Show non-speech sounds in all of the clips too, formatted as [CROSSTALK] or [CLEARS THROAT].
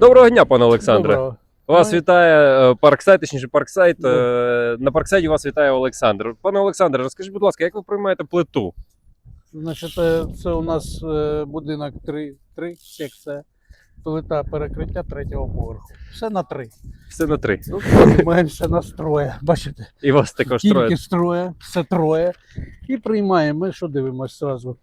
Доброго дня, пане Олександре. Доброго. Вас Ну, вітає е, Парксайт, точніше Парксайт. Е, На Парксайті вас вітає Олександр. Пане Олександре, розкажіть, будь ласка, як ви приймаєте плиту? Значить, е, це у нас будинок 3, 3 секція, плита перекриття третього поверху. Все на три. Все на три. Тут приймаємося на строє. Бачите? І вас також Тільки троє. строє, все троє. І приймаємо. Ми що дивимося зразу?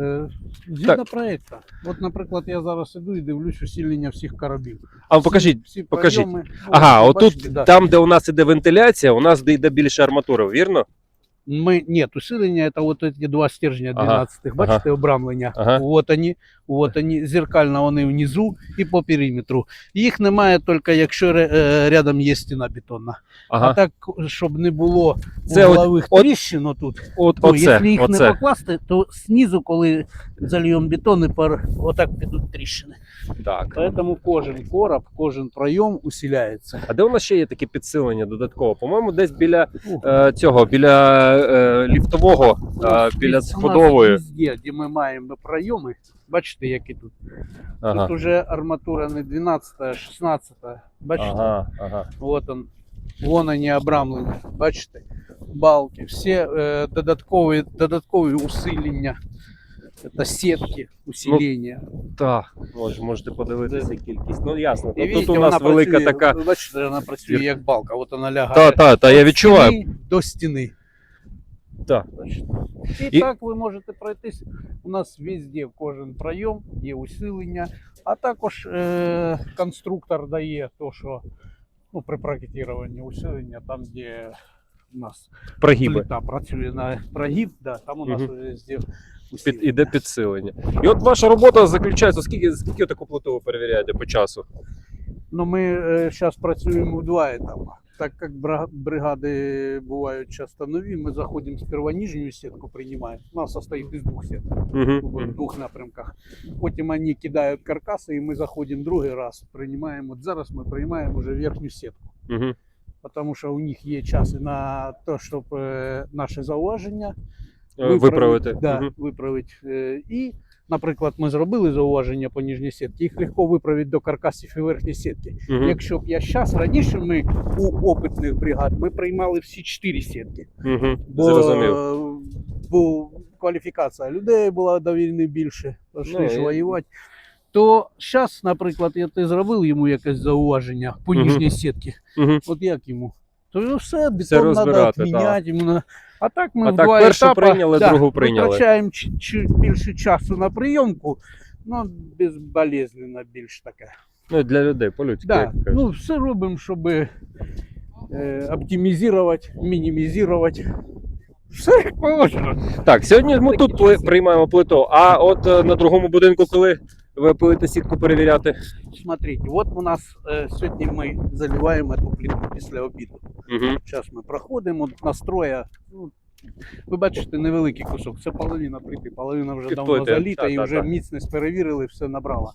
Е, Згідно проєкту. От, наприклад, я зараз іду і дивлюсь усилення всіх коробів. А всі, покажіть. Всі покажіть. прийоми. Ага, отут, бачите, да. там, де у нас іде вентиляція, у нас йде більше арматури, вірно? Мы, нет, усилення это вот эти два стержня Ага, 12 бачите, обрамлення. Ага. От вони, от вони, зеркально вони внизу і по периметру. Їх немає тільки якщо ре- е, рядом є стіна бетонна. А Ага. так, щоб не було Це от- углових от- тріщин отут. От, Ну, оце, якщо їх не оце. покласти, то знизу, коли зальємо бетон, і пар, отак підуть тріщини. Так. Тому кожен короб, кожен пройом усиляється. А де у нас ще є таке підсилення додатково? По-моєму, десь біля Ух. е, цього, біля е, ліфтового, е, біля у нас сходової. Везде, де ми маємо пройоми, бачите, які тут. Ага. Тут уже арматура не 12, а 16. Бачите? Ага, ага. Вот он. Вон вони обрамлені. Бачите? Балки. Всі е, додаткові, додаткові усилення. Це сітки усилення. Так, Ось, можете подивитися кількість. Ну ясно. І Тут, видите, у нас велика працює, така. Бачите, вона працює як балка. От вона лягає. Та, та, та, я відчуваю. стіни До стіни. Так. І, І- так ви можете пройтись. У нас везде кожен пройом є усилення, а також е, конструктор дає то, що ну, при проєктуванні усилення, там, де у нас Прогиби. плита працює на прогиб, да, там у нас Мгм. везде Під, іде підсилення. І от ваша робота заключається, скільки, скільки таку плиту ви перевіряєте по часу? Ну, ми зараз працюємо в два етапи. Так як бригади бувають часто нові, ми заходимо сперва нижню сітку приймаємо. У нас состоїть із двох сіток. Угу. в двох напрямках. Потім вони кидають каркаси, і ми заходимо другий раз, приймаємо. От зараз ми приймаємо вже верхню сітку. Тому що у них є час і на те, щоб е, наше зауваження Виправити. Да, Мгм. виправити. Е, і, наприклад, ми зробили зауваження по нижній сітці, їх легко виправити до каркасів і верхньої сітки. Мгм. Якщо б я зараз, раніше ми у опитних бригад ми приймали всі чотири сітки. Мгм. Бо, Зрозумів. е, бо кваліфікація людей була до війни більше, пішли Ну, воювати. То зараз, наприклад, я ти зробив йому якесь зауваження по Мгм. нижній сітці. От як йому? То все, бетон треба відміняти. Йому. А так ми А в так два першу етапи, прийняли, другу прийняли. Витрачаємо чуть, більше часу на прийомку, ну безболезненно більш таке. Ну, для людей, по-людськи. Да. Ну, все робимо, щоб е, оптимізувати, мінімізувати. Все як положено. Так, сьогодні ми тут приймаємо плиту, а от е, на другому будинку, коли будете сітку перевіряти. Смотрите, вот у нас е, сьогодні ми заливаємо цю плитку після обіду. Угу. Зараз ми проходимо настроя. Ну, ви бачите, невеликий кусок. Це половина плити, половина вже давно Підплити, заліта і так, вже міцність перевірили, все набрала.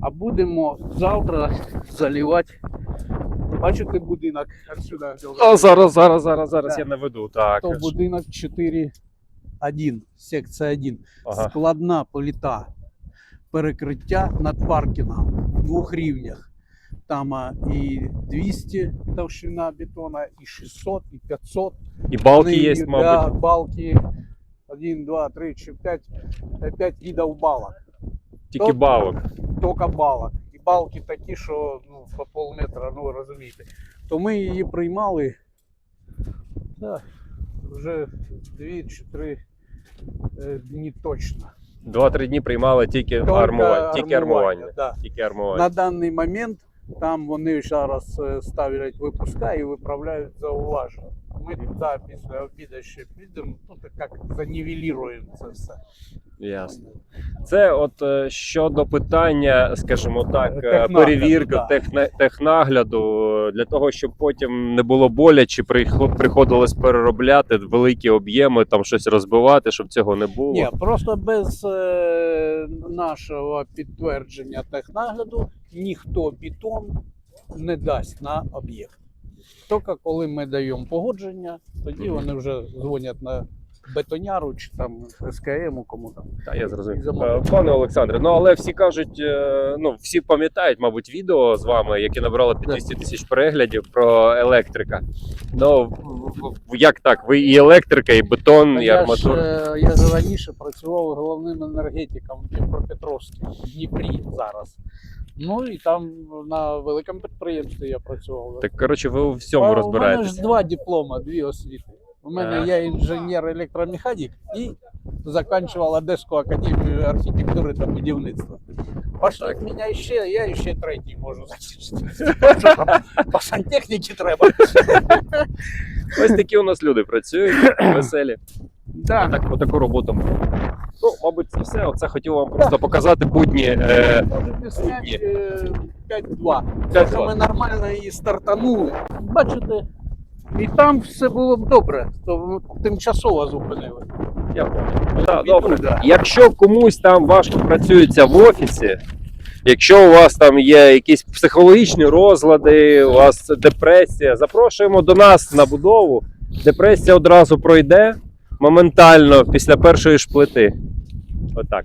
А будемо завтра заливати. Бачите будинок отсюда. А зараз, зараз, зараз, зараз Да. я наведу. Так. То будинок 4.1, секція 1. Ага. Складна плита перекриття над паркінгом в двох рівнях. Там а, і 200 товщина бетона, і 600, і 500. І балки є, да, мабуть. балки 1, 2, 3, 4, 5, 5 видів балок. Тільки то- балок. Тільки балок. І балки такі, що ну, по полметра, ну розумієте. То ми її приймали да, вже 2 чи 3 дні точно. Два-три дні приймали тільки, армування. Тільки армування. Да. Тільки армування. На даний момент там вони зараз е, ставлять випуска і виправляють зауваження. Ми туди після обіду ще підемо, ну так як занівелюємо це все. Ясно. Це от е, щодо питання, скажімо так, е, Технагляду, перевірки да. техне- технагляду для того, щоб потім не було боляче, приход- приходилось переробляти великі об'єми, там щось розбивати, щоб цього не було. Ні, просто без нашого підтвердження технагляду ніхто бітон не дасть на об'єкт. Тільки коли ми даємо погодження, тоді вони вже дзвонять на бетоняру чи там СКМ, кому там. Та я зрозумів. Е, Пане Олександре, ну але всі кажуть, е, ну всі пам'ятають, мабуть, відео з вами, яке набрало 200 тисяч переглядів про електрика. Ну в- в- як так? Ви і електрика, і бетон, Та і я, ж, арматура. е, я ж раніше працював головним енергетиком в Дніпропетровській, в Дніпрі зараз. Ну і там на великому підприємстві я працював. Так коротше, ви у всьому А У мене розбираєтесь. ж два диплома, дві освіти. У мене я інженер електромеханік і закінчував Одеську академію архітектури та будівництва. Пошліть мене ще, я ще третій можу закінчити. По сантехніці треба. [LAUGHS] Ось такі у нас люди працюють, [CLEARS THROAT] веселі. Да. Так, отаку роботу. Ну, мабуть, це все. Оце хотів вам просто показати будні. Е, Можете зняти е, 5-2. 5-2. Ми нормально її стартанули. Бачите, і там все було б добре, то тимчасово зупинили. Я понял. Так, добре. удара. Якщо комусь там важко працюється в офісі, якщо у вас там є якісь психологічні розлади, у вас депресія, запрошуємо до нас на будову. Депресія одразу пройде моментально після першої ж плити. Отак.